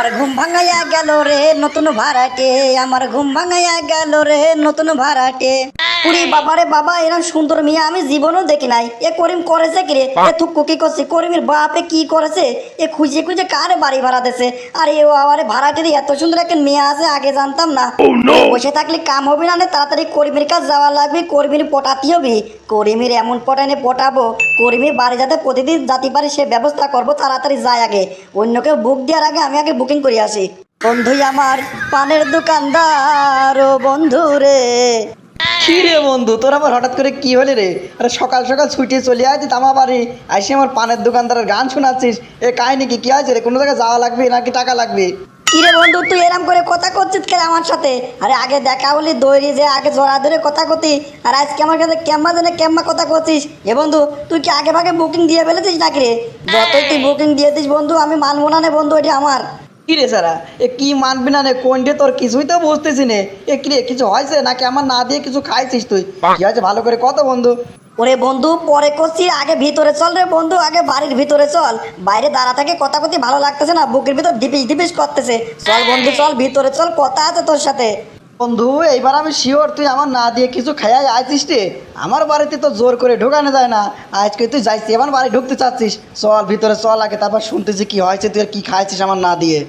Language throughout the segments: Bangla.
আমার ঘুম ভাঙাইয়া গেল রে নতুন ভাড়াটে। আমার ঘুম ভাঙাইয়া গেল রে নতুন ভাড়াটে। পুরি বাবারে বাবা এরকম সুন্দর মেয়ে আমি জীবনও দেখি নাই। এ করিম করেছে কি রে? এ থুকু কি করছে? করিমের বাপে কি করেছে? এ খুঁজে খুঁজে কারে বাড়ি ভাড়া দিছে? আর এ আবার ভাড়াটে এত সুন্দর একটা মেয়ে আছে আগে জানতাম না। বসে থাকলে কাম হবে না তাড়াতাড়ি করিমের কাছে যাওয়া লাগবে করিমের পটাতে হবে করিমের এমন পটানে পটাবো। করিমের বাড়ি যাতে প্রতিদিন যাতে পারে সে ব্যবস্থা করব তাড়াতাড়ি যায় আগে। অন্যকে বুক দেওয়ার আগে আমি আগে বুকিং করে আসি। বন্ধুই আমার পানের দোকানদার ও বন্ধু রে। কি বন্ধু, তোর আবার হঠাৎ করে কি হলে রে? আরে সকাল সকাল ছুটে চলে আসছি তামা বাড়ি। আইসি আমার পানের দোকানদারের গান শোনাচ্ছিস। এ কাহিনি কি কি আছে রে? কোনো জায়গায় যাওয়া লাগবে নাকি টাকা লাগবে? কিরে বন্ধু, তুই এরম করে কথা করছিস কেন আমার সাথে? আরে আগে দেখা বলি দৌড়ি যে, আগে জোড়া ধরে কথা করতি। আর আজকে আমার কাছে কেম্মা জানে কেম্মা কথা করছিস। এ বন্ধু, তুই কি আগে ভাগে বুকিং দিয়ে ফেলেছিস নাকি রে? যতই তুই বুকিং দিয়ে দিস বন্ধু, আমি মানবো না বন্ধু, এটি আমার। কি রে সারা? এ কি মানবি না রে? কোনটে তোর কিছুই তো বুঝতেছি নে। এ কি রে কিছু হয়েছে? নাকি আমার না দিয়ে কিছু খাইছিস তুই? কি আছে ভালো করে কত বন্ধু? ওরে বন্ধু পরে করছি আগে ভিতরে চল রে বন্ধু আগে বাড়ির ভিতরে চল। বাইরে দাঁড়া থেকে কথা কথি ভালো লাগতেছে না বুকের ভিতর ডিপিস ডিপিস করতেছে। চল বন্ধু চল ভিতরে চল কথা আছে তোর সাথে। বন্ধু এইবার আমি শিওর তুই আমার না দিয়ে কিছু খাইয়াই আইছিস রে আমার বাড়িতে তো জোর করে ঢোকানো যায় না। আজকে তুই যাইছিস আমার বাড়ি ঢুকতে চাচ্ছিস। চল ভিতরে চল আগে তারপর শুনতেছি কি হয়েছে তুই আর কি খাইছিস আমার না দিয়ে।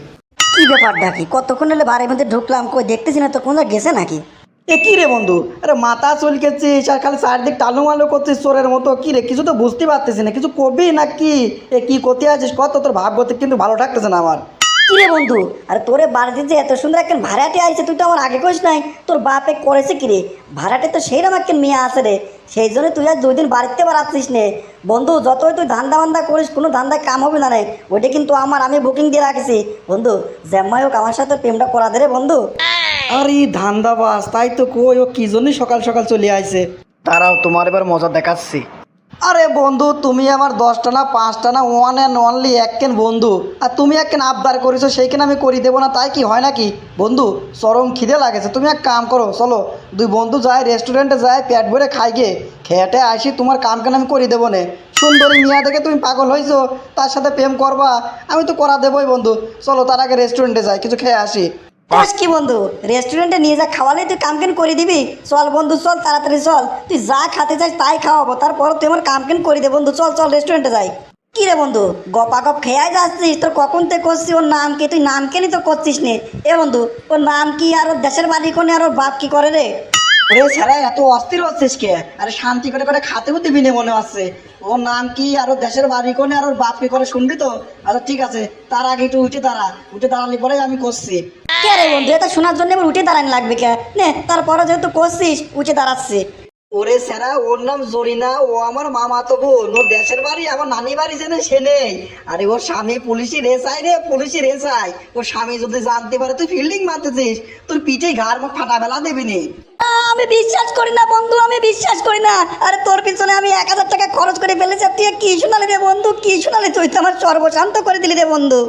কি ব্যাপার ডাকি? কতক্ষণ হলে বাড়ির মধ্যে ঢুকলাম, কই দেখতেছি না তো, কোনো গেছে নাকি? এ কি রে বন্ধু? আরে মাথা চলকেছিস আর খালি চারদিক টালু মালু করছিস চোরের মতো। কি রে, কিছু তো বুঝতে পারতেছি না, কিছু কবি না কি এ কি করতে আছিস? কত তোর ভাবগতি কিন্তু ভালো থাকতেছে না আমার। কি রে বন্ধু? আরে তোরে বাড়িতে যে এত সুন্দর একটা ভাড়াটে আইছে তুই তো আমার আগে কইস নাই। তোর বাপে করেছে কি রে? ভাড়াটে তো সেই রকম একটা মেয়ে আছে রে। সেই জন্য তুই আর দুই দিন বাড়িতে বাড়াচ্ছিস নে। বন্ধু যতই তুই ধান্দা বান্দা করিস কোনো ধান্দায় কাম হবে না রে। ওইটা কিন্তু আমার আমি বুকিং দিয়ে রাখছি। বন্ধু জ্যাম্মাই হোক আমার সাথে প্রেমটা করা দে রে বন্ধু। আরে ধান্দাবাজ তাই তো কই ও কি জন্যই সকাল সকাল চলে আইছে? তারাও তোমার এবার মজা দেখাচ্ছি। আরে বন্ধু, তুমি আমার দশটা না, পাঁচটা না ওয়ান অ্যান্ড অনলি এক কেন বন্ধু। আর তুমি এক কেন আবদার করেছ, সেইখানে আমি করি দেবো না, তাই কি হয় নাকি? বন্ধু, চরম খিদে লাগেছে। তুমি এক কাম করো, চলো। দুই বন্ধু যায় রেস্টুরেন্টে যায়, পেট ভরে খাই গে। খেটে আসি, তোমার কাম কেন আমি করি দেবো না। সুন্দরী মিয়া দেখে তুমি পাগল হয়েছো তার সাথে প্রেম করবা। আমি তো করা দেবোই বন্ধু। চলো, তার আগে রেস্টুরেন্টে যাই, কিছু খেয়ে আসি। কি বন্ধু? রেস্টুরেন্টে নিয়ে যা খাওয়ালে তুই কামকেন করে দিবি। চল বন্ধু চল তাড়াতাড়ি চল। তুই যা খেতে চাস তাই খাওয়াবো। তারপর তুই আমার কামকেন করে দে বন্ধু। চল চল রেস্টুরেন্টে যাই। কি রে বন্ধু? গপা গপ খেয়াই যাচ্ছিস? তোর কখন থেকে করছিস ওর নাম কি? তুই নাম কেনই তো করছিস নে। এ বন্ধু ওর নাম কি আর ওর দেশের বাড়ি কোনে আর ওর বাপ কি করে রে? ওরে ছাড়া এত অস্থির হচ্ছিস কে? আরে শান্তি করে করে খাতেও দিবি না মনে হচ্ছে। ওর নাম কি আর ওর দেশের বাড়ি কোনে আর ওর বাপ কি করে শুনবি তো? আচ্ছা ঠিক আছে। তার আগে একটু উঠে দাঁড়া। উঠে দাঁড়ালে পরে আমি করছি। কে রে বন্ধু? এটা শোনার জন্য উঠে দাঁড়ানি লাগবে কে? নে তারপরে যেহেতু করছিস উঠে দাঁড়াচ্ছে। ওরে স্যারা ওর নাম জরিনা ও আমার মামা তো বোন। ওর দেশের বাড়ি আমার নানি বাড়ি জেনে সে নেই। আরে ওর স্বামী রেসাই রে রেসাই ওর স্বামী যদি জানতে পারে তুই ফিল্ডিং মারতেছিস। তোর পিঠে ঘাড় মুখ ফাটা ফেলা দেবি নি। আমি বিশ্বাস করি না বন্ধু আমি বিশ্বাস করি না। আরে তোর পিছনে আমি এক হাজার টাকা খরচ করে ফেলেছি তুই কি শোনালি রে বন্ধু? কি শোনালি তুই? তো আমার সর্বশান্ত করে দিলি রে বন্ধু।